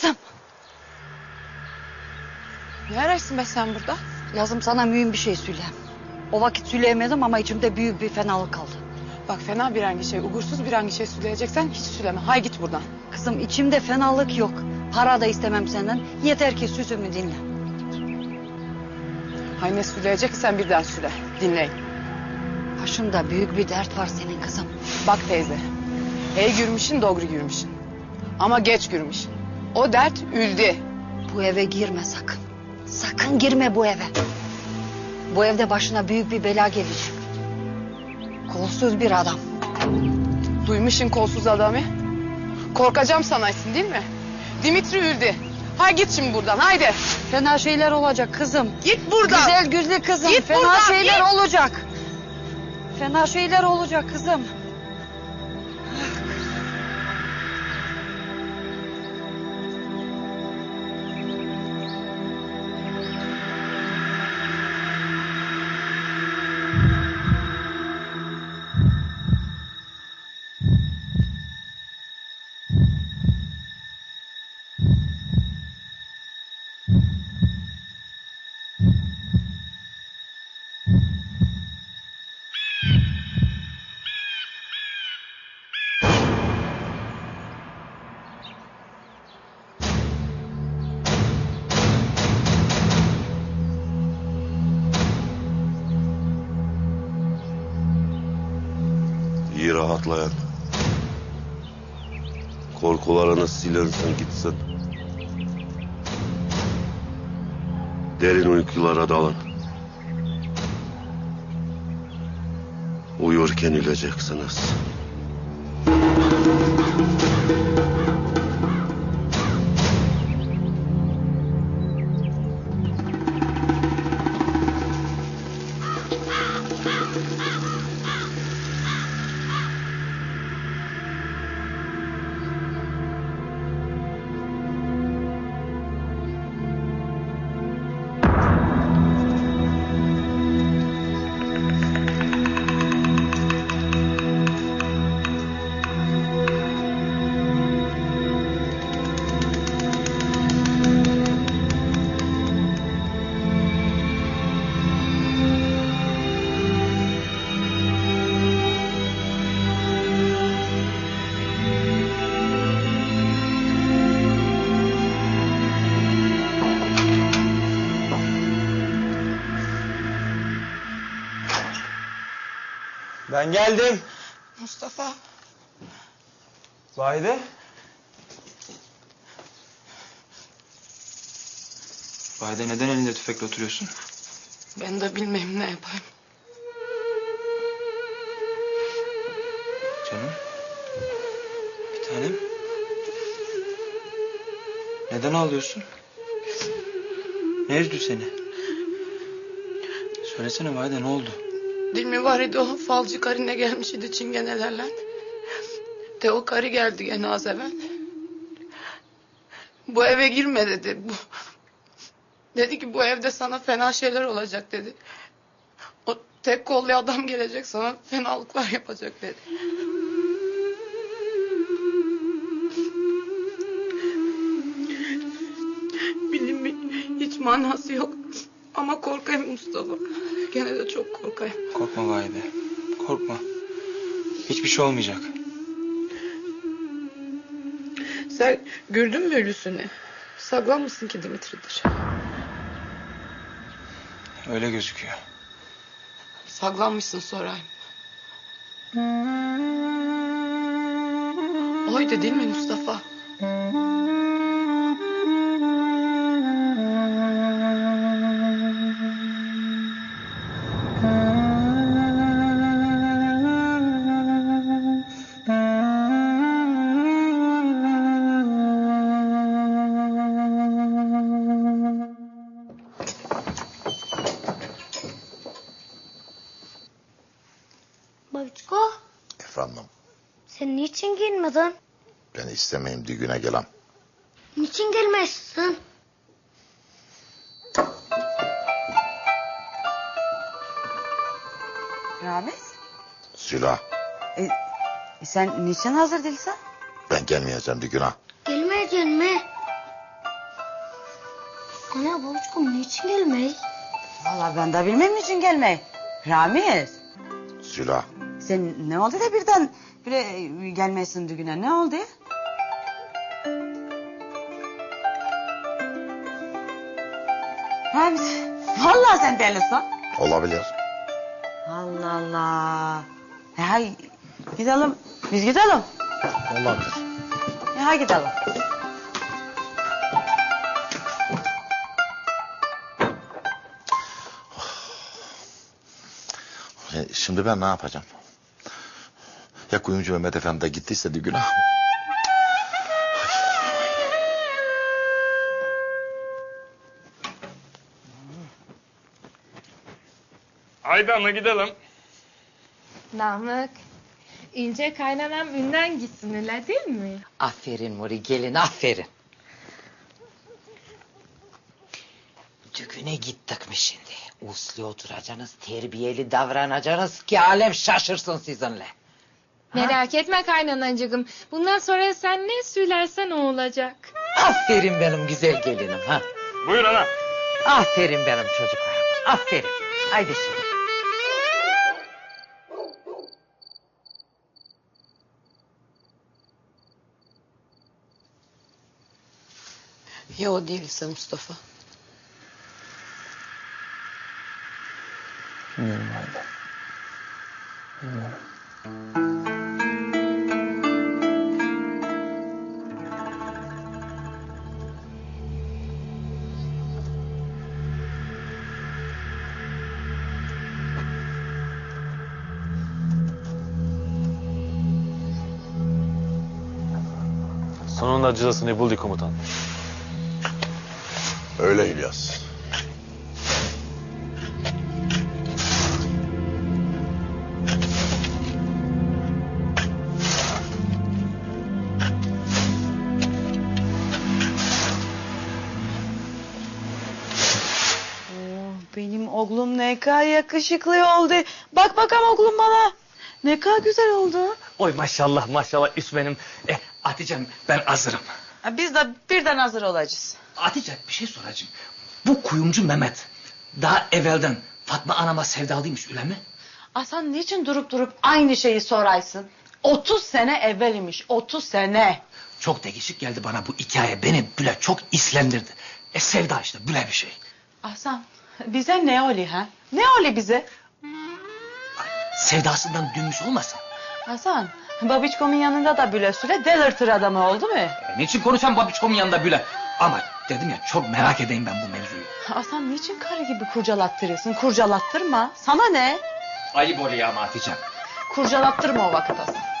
Kızım. Ne ararsın be sen burada? Lazım sana mühim bir şey söyleyeyim. O vakit söyleyemedim ama içimde büyük bir fenalık kaldı. Bak fena bir hangi şey, uğursuz bir hangi şey söyleyeceksen hiç söyleme. Hay git buradan. Kızım içimde fenalık yok. Para da istemem senden. Yeter ki sözümü dinle. Hay ne söyleyeceksen birden söyle. Dinleyin. Başında büyük bir dert var senin kızım. Bak teyze. Hey gürmüşün doğru gürmüşün. Ama geç gürmüş. O dert üldü. Bu eve girme sakın. Sakın girme bu eve. Bu evde başına büyük bir bela gelecek. Kolsuz bir adam. Duymuşsun kolsuz adamı. Korkacağım sanaysın değil mi? Dimitri üldü. Hay git şimdi buradan haydi. Fena şeyler olacak kızım. Git buradan. Güzel güzlü kızım. Git Fena buradan, şeyler git. olacak. Fena şeyler olacak kızım. Rahatlayın. Korkularını silersin gitsin. Derin uykulara dalın. Uyurken öleceksiniz. Ben geldim. Mustafa. Vahide. Vahide neden elinde tüfekle oturuyorsun? Ben de bilmem ne yapayım. Canım. Bir tanem. Neden ağlıyorsun? Ne üzdü seni? Söylesene Vahide ne oldu? Değil mi var idi o falcı karine gelmiş idi çingenelerle. De o karı geldi gene az evvel. Bu eve girme dedi. Bu... Dedi ki bu evde sana fena şeyler olacak dedi. O tek kollu adam gelecek sana fenalıklar yapacak dedi. Bilin mi hiç manası yok. Ama korkayım Mustafa. Gene de çok korkayım. Korkma Vahide. Korkma. Hiçbir şey olmayacak. Sen gördün mü ölüsünü? Sağlam mısın ki Dimitri'dir? Öyle gözüküyor. Saklanmışsın sorayım. Oydu değil mi Mustafa? Babiçko Efendim, sen niçin gelmedin? ben istemeyim düğüne gelen. Niçin gelmezsin? Ramiz, Süla, e, sen niçin hazır değilsin? ben gelmeyeceğim düğüne. Gelmeyeceksin mi? Ana babacığım niçin gelmey? Valla ben de bilmem için gelmeyi. Ramiz Süla. Sen ne oldu da birden böyle gelmesin düğüne ne oldu? Ramiz vallahi sen delisin. Olabilir. Allah Allah. E hay gidelim. Biz gidelim. Olabilir. E hay gidelim. E, şimdi ben ne yapacağım? Ya kuyumcu Mehmet Efendi de gittiyse düğüne. Haydi ana gidelim. Namık. İnce kaynanam ünden gitsin öyle değil mi? Aferin Muri gelin aferin. Düğüne gittik mi şimdi? Uslu oturacaksınız, terbiyeli davranacaksınız ki alem şaşırsın sizinle. Merak etme kaynanacığım. Bundan sonra sen ne söylersen o olacak. Aferin benim güzel gelinim ha. Buyur ana. Aferin benim çocuklarım. Aferin. Haydi şimdi. Ya o değilse Mustafa. Bilmiyorum Haydi. Bilmiyorum. Sonunda cızasını bulduk komutan. Öyle İlyas. Benim oğlum ne kadar yakışıklı oldu. Bak bakalım oğlum bana. Ne kadar güzel oldu. Oy maşallah maşallah üst benim. Eh Hatice'm ben hazırım. Ha, Biz de birden hazır olacağız. Hatice bir şey soracağım. Bu kuyumcu Mehmet daha evvelden Fatma anama sevdalıymış öyle mi? Hasan niçin durup durup aynı şeyi soraysın? 30 sene evveliymiş. 30 sene. Çok değişik geldi bana bu hikaye. Beni bile çok islendirdi. E sevda işte böyle bir şey. Hasan bize ne oluyor ha? Ne oluyor bize? Sevdasından dönmüş olmasın? Hasan babiçkomun yanında da böyle süre delirtir adamı oldu mu? E, niçin konuşan babiçkomun yanında böyle? Ama dedim ya çok merak edeyim ben bu mevzuyu. Hasan niçin karı gibi kurcalattırıyorsun? Kurcalattırma. Sana ne? Ayıp oluyor ama Hatice'm. Kurcalattırma o vakit Hasan.